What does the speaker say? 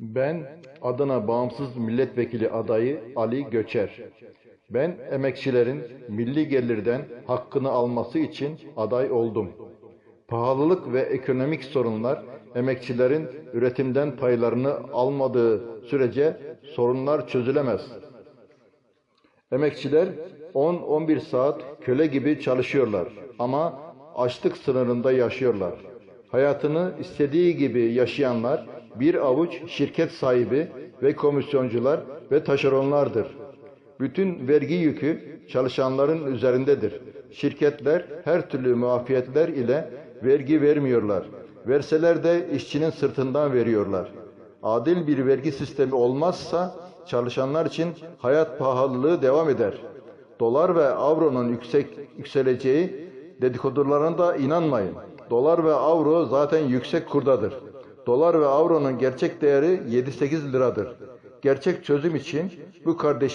Ben Adana Bağımsız Milletvekili adayı Ali Göçer. Ben emekçilerin milli gelirden hakkını alması için aday oldum. Pahalılık ve ekonomik sorunlar emekçilerin üretimden paylarını almadığı sürece sorunlar çözülemez. Emekçiler 10-11 saat köle gibi çalışıyorlar ama açlık sınırında yaşıyorlar. Hayatını istediği gibi yaşayanlar bir avuç şirket sahibi ve komisyoncular ve taşeronlardır. Bütün vergi yükü çalışanların üzerindedir. Şirketler her türlü muafiyetler ile vergi vermiyorlar. Verseler de işçinin sırtından veriyorlar. Adil bir vergi sistemi olmazsa çalışanlar için hayat pahalılığı devam eder. Dolar ve avronun yüksek yükseleceği dedikodularına da inanmayın. Dolar ve avro zaten yüksek kurdadır. Dolar ve avronun gerçek değeri 7-8 liradır. Gerçek çözüm için bu kardeşiniz